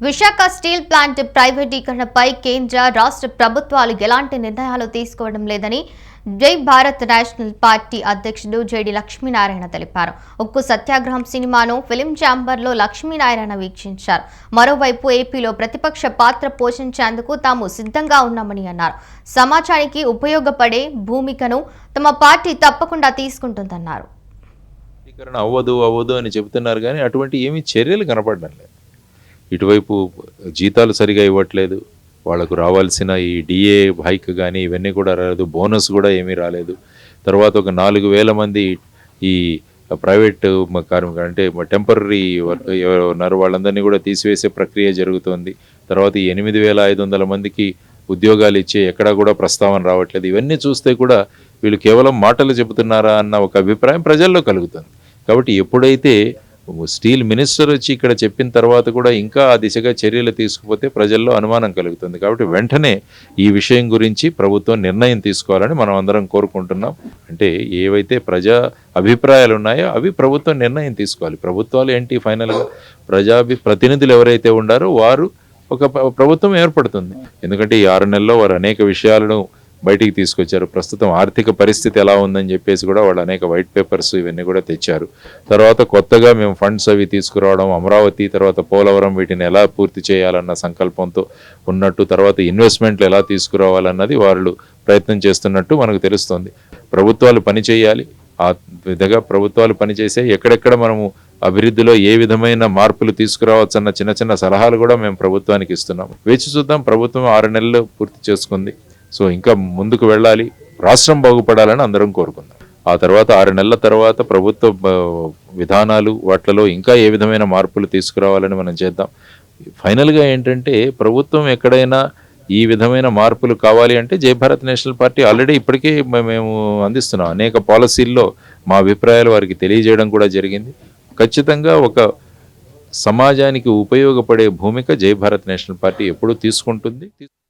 Visakha steel plant ప్రైవేటీకరణపై కేంద్ర రాష్ట్ర ప్రభుత్వాలు ఎలాంటి నిర్ణయాలు తీసుకోవడం లేదని జై భారత్ నేషనల్ పార్టీ అధ్యక్షుడు జేడి లక్ష్మీనారాయణ తెలిపారు. ఉక్కు సత్యాగ్రహం సినిమాను ఫిలిం ఛాంబర్లో లక్ష్మీనారాయణ వీక్షించారు. మరోవైపు ఏపీలో ప్రతిపక్ష పాత్ర పోషించేందుకు తాము సిద్ధంగా ఉన్నామని అన్నారు. సమాజానికి ఉపయోగపడే భూమికను తమ పార్టీ తప్పకుండా తీసుకుంటుందన్నారు. అవ్వదు అవ్వదు అని చెబుతున్నారు కానీ అటువంటి ఏమీ చర్యలు కనపడడం లేదు. ఇటువైపు జీతాలు సరిగా ఇవ్వట్లేదు వాళ్ళకు రావాల్సిన ఈ డిఏ హైక్ కానీ ఇవన్నీ కూడా రాలేదు బోనస్ కూడా ఏమీ రాలేదు. తర్వాత ఒక నాలుగు వేల మంది ఈ ప్రైవేట్ కార్మికులు అంటే టెంపరీ ఉన్నారు వాళ్ళందరినీ కూడా తీసివేసే ప్రక్రియ జరుగుతోంది. తర్వాత ఎనిమిది వేల ఐదు వందల మందికి ఉద్యోగాలు ఇచ్చే ఎక్కడా కూడా ప్రస్తావన రావట్లేదు. ఇవన్నీ చూస్తే కూడా వీళ్ళు కేవలం మాటలు చెబుతున్నారా అన్న ఒక అభిప్రాయం ప్రజల్లో కలుగుతుంది. కాబట్టి ఎప్పుడైతే స్టీల్ మినిస్టర్ వచ్చి ఇక్కడ చెప్పిన తర్వాత కూడా ఇంకా ఆ దిశగా చర్యలు తీసుకుపోతే ప్రజల్లో అనుమానం కలుగుతుంది. కాబట్టి వెంటనే ఈ విషయం గురించి ప్రభుత్వం నిర్ణయం తీసుకోవాలని మనం అందరం కోరుకుంటున్నాం. అంటే ఏవైతే ప్రజా అభిప్రాయాలు ఉన్నాయో అవి ప్రభుత్వం నిర్ణయం తీసుకోవాలి. ప్రభుత్వాలు ఏంటి ఫైనల్గా? ప్రజాభి ప్రతినిధులు ఎవరైతే ఉండారో వారు ఒక ప్రభుత్వం ఏర్పడుతుంది. ఎందుకంటే ఈ ఆరు నెలల్లో వారు అనేక విషయాలను బయటికి తీసుకొచ్చారు. ప్రస్తుతం ఆర్థిక పరిస్థితి ఎలా ఉందని చెప్పేసి కూడా వాళ్ళు అనేక వైట్ పేపర్స్ ఇవన్నీ కూడా తెచ్చారు. తర్వాత కొత్తగా మేము ఫండ్స్ అవి తీసుకురావడం అమరావతి తర్వాత పోలవరం వీటిని ఎలా పూర్తి చేయాలన్న సంకల్పంతో ఉన్నట్టు తర్వాత ఇన్వెస్ట్మెంట్లు ఎలా తీసుకురావాలన్నది వాళ్ళు ప్రయత్నం చేస్తున్నట్టు మనకు తెలుస్తుంది. ప్రభుత్వాలు పనిచేయాలి ఆ విధంగా ప్రభుత్వాలు పనిచేసే ఎక్కడెక్కడ మనము అభివృద్ధిలో ఏ విధమైన మార్పులు తీసుకురావచ్చు అన్న చిన్న చిన్న సలహాలు కూడా మేము ప్రభుత్వానికి ఇస్తున్నాం వేచి చూద్దాం. ప్రభుత్వం ఆరు నెలలు పూర్తి చేసుకుంది. సో ఇంకా ముందుకు వెళ్ళాలి. రాష్ట్రం బాగుపడాలని అందరం కోరుకుందాం. ఆ తర్వాత ఆరు నెలల తర్వాత ప్రభుత్వ విధానాలు వాటిలో ఇంకా ఏ విధమైన మార్పులు తీసుకురావాలని మనం చేద్దాం. ఫైనల్గా ఏంటంటే ప్రభుత్వం ఎక్కడైనా ఈ విధమైన మార్పులు కావాలి అంటే జై భారత్ నేషనల్ పార్టీ ఆల్రెడీ ఇప్పటికే మేము అందిస్తున్నాం. అనేక పాలసీల్లో మా అభిప్రాయాలు వారికి తెలియజేయడం కూడా జరిగింది. ఖచ్చితంగా ఒక సమాజానికి ఉపయోగపడే భూమిక జై భారత్ నేషనల్ పార్టీ ఎప్పుడూ తీసుకుంటుంది.